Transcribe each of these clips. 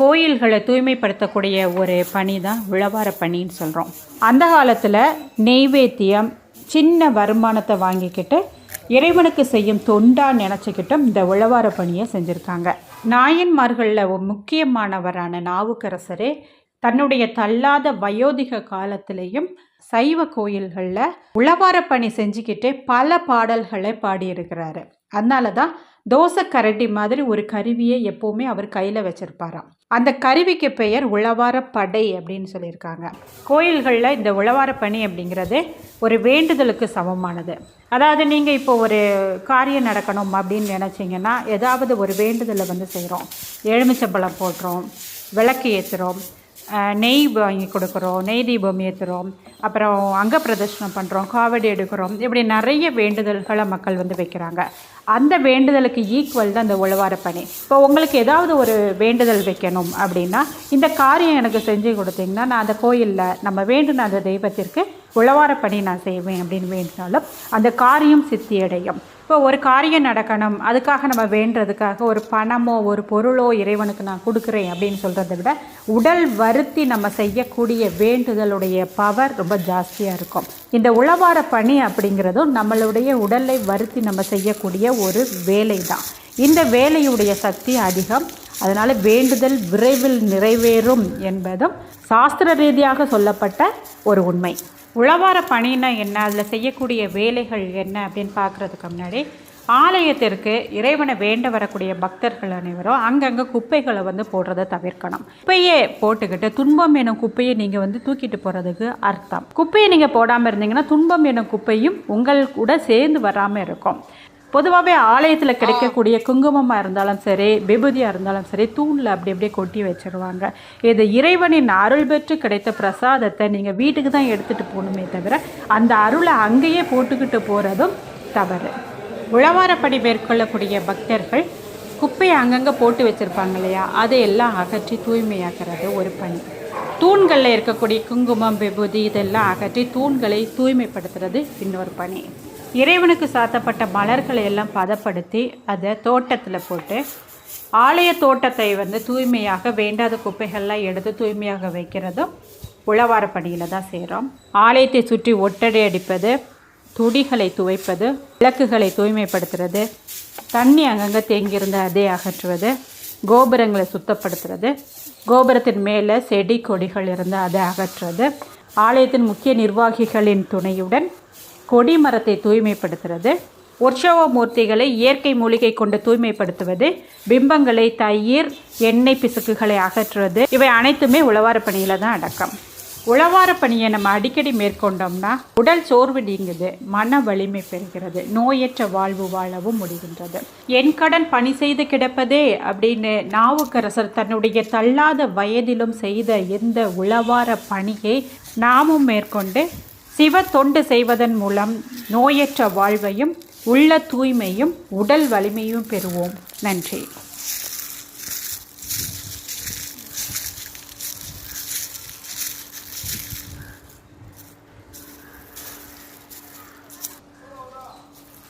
கோயில்களை தூய்மைப்படுத்தக்கூடிய ஒரு பணி தான் விழவார பணின்னு சொல்கிறோம் அந்த காலத்தில் நெய்வேத்தியம் சின்ன வருமானத்தை வாங்கிக்கிட்டு இறைவனுக்கு செய்யும் தொண்டா நினச்சிக்கிட்டும் இந்த உழவார பணியை செஞ்சுருக்காங்க. நாயன்மார்களில் முக்கியமானவரான நாவுக்கரசரே தன்னுடைய தள்ளாத வயோதிக காலத்திலையும் சைவ கோயில்களில் உழவார பணி செஞ்சுக்கிட்டே பல பாடல்களை பாடியிருக்கிறாரு. அதனால தான் தோசை கரண்டி மாதிரி ஒரு கருவியை எப்போவுமே அவர் கையில் வச்சிருப்பாராம். அந்த கருவிக்கு பெயர் உழவார படை அப்படின்னு சொல்லியிருக்காங்க. கோயில்களில் இந்த உழவார பணி அப்படிங்கிறது ஒரு வேண்டுதலுக்கு சமமானது. அதாவது நீங்கள் இப்போ ஒரு காரியம் நடக்கணும் அப்படின்னு நினச்சிங்கன்னா ஏதாவது ஒரு வேண்டுதலை வந்து செய்கிறோம் எலுமிச்சம்பழம் போடுறோம் விளக்கு ஏற்றுறோம் நெய் வாங்கி கொடுக்குறோம் நெய் தீபம் ஏற்றுறோம் அப்புறம் அங்க பிரதர்ஷனம் பண்ணுறோம் காவடி எடுக்கிறோம் இப்படி நிறைய வேண்டுதல்களை மக்கள் வந்து வைக்கிறாங்க. அந்த வேண்டுதலுக்கு ஈக்குவல் தான் இந்த உழவார பணி. இப்போ உங்களுக்கு ஏதாவது ஒரு வேண்டுதல் வைக்கணும் அப்படின்னா இந்த காரியம் எனக்கு செஞ்சு கொடுத்தீங்கன்னா நான் அந்த கோயிலில் நம்ம வேண்டுன அந்த தெய்வத்திற்கு உழவார பணி நான் செய்வேன் அப்படின்னு வேண்டினாலும் அந்த காரியம் சித்தியடையும். இப்போ ஒரு காரியம் நடக்கணும் அதுக்காக நம்ம வேண்டுறதுக்காக ஒரு பணமோ ஒரு பொருளோ இறைவனுக்கு நான் கொடுக்குறேன் அப்படின்னு சொல்கிறத விட உடல் வருத்தி நம்ம செய்யக்கூடிய வேண்டுதலுடைய பவர் ரொம்ப ஜாஸ்தியாக இருக்கும். இந்த உழவார பணி அப்படிங்கிறதும் நம்மளுடைய உடலை வருத்தி நம்ம செய்யக்கூடிய ஒரு வேலை தான் இந்த வேலையுடைய சக்தி அதிகம். அதனால் வேண்டுதல் விரைவில் நிறைவேறும் என்பதும் சாஸ்திர ரீதியாக சொல்லப்பட்ட ஒரு உண்மை. உழவார பணின்னா என்ன? அதில் செய்யக்கூடிய வேலைகள் என்ன? அப்படின்னு பார்க்குறதுக்கு முன்னாடி ஆலயத்திற்கு இறைவனை வேண்ட வரக்கூடிய பக்தர்கள் அனைவரும் அங்கங்கே குப்பைகளை வந்து போடுறதை தவிர்க்கணும். குப்பையே போட்டுக்கிட்டு துன்பம் எனும் குப்பையை நீங்கள் வந்து தூக்கிட்டு போகிறதுக்கு அர்த்தம். குப்பையை நீங்கள் போடாமல் இருந்தீங்கன்னா துன்பம் எனும் குப்பையும் உங்கள் கூட சேர்ந்து வராமல் இருக்கும். பொதுவாகவே ஆலயத்தில் கிடைக்கக்கூடிய குங்குமமாக இருந்தாலும் சரி விபூதியாக இருந்தாலும் சரி தூணில் அப்படி அப்படியே கொட்டி வச்சிருவாங்க. இது இறைவனின் அருள் பெற்று கிடைத்த பிரசாதத்தை நீங்கள் வீட்டுக்கு தான் எடுத்துகிட்டு போகணுமே தவிர அந்த அருளை அங்கேயே போட்டுக்கிட்டு போகிறதும் தவறு. உழவாரப்படி மேற்கொள்ளக்கூடிய பக்தர்கள் குப்பையை அங்கங்கே போட்டு வச்சுருப்பாங்க இல்லையா? அதையெல்லாம் அகற்றி தூய்மையாக்குறது ஒரு பணி. தூண்களில் இருக்கக்கூடிய குங்குமம் விபூதி இதெல்லாம் அகற்றி தூண்களை தூய்மைப்படுத்துறது இன்னொரு பணி. இறைவனுக்கு சாத்தப்பட்ட மலர்களை எல்லாம் பதப்படுத்தி அதை தோட்டத்தில் போட்டு ஆலய தோட்டத்தை வந்து தூய்மையாக வேண்டாத குப்பைகள்லாம் எடுத்து தூய்மையாக வைக்கிறதும் உழவார பணியில் தான் செய்கிறோம் ஆலயத்தை சுற்றி ஒட்டடை அடிப்பது துடிகளை துவைப்பது விளக்குகளை தூய்மைப்படுத்துறது தண்ணி அங்கங்கே தேங்கியிருந்த அதை அகற்றுவது கோபுரங்களை சுத்தப்படுத்துறது கோபுரத்தின் மேலே செடி கொடிகள் இருந்தால் அதை அகற்றுறது ஆலயத்தின் முக்கிய நிர்வாகிகளின் துணையுடன் கொடிமரத்தை தூய்மைப்படுத்துறது. உற்சவ மூர்த்திகளை இயற்கை மூலிகை கொண்டு தூய்மைப்படுத்துவது. பிம்பங்களை தயிர் எண்ணெய் பிசுக்குகளை அகற்றுவது. இவை அனைத்துமே உழவார பணியில் தான் அடக்கம். உழவார பணியை நம்ம அடிக்கடி மேற்கொண்டோம்னா உடல் சோர்வு நீங்குது. மன வலிமை பெறுகிறது. நோயற்ற வாழ்வு வாழவும் முடிகின்றது. என் கடன் பணி செய்து கிடப்பதே அப்படின்னு நாவுக்கரசர் தன்னுடைய தள்ளாத வயதிலும் செய்த இந்த உழவார பணியை நாமும் மேற்கொண்டு சிவ தொண்டு செய்வதன் மூலம் நோயற்ற வாழ்வையும் உள்ள தூய்மையும் உடல் வலிமையும் பெறுவோம். நன்றி.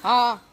ஆ.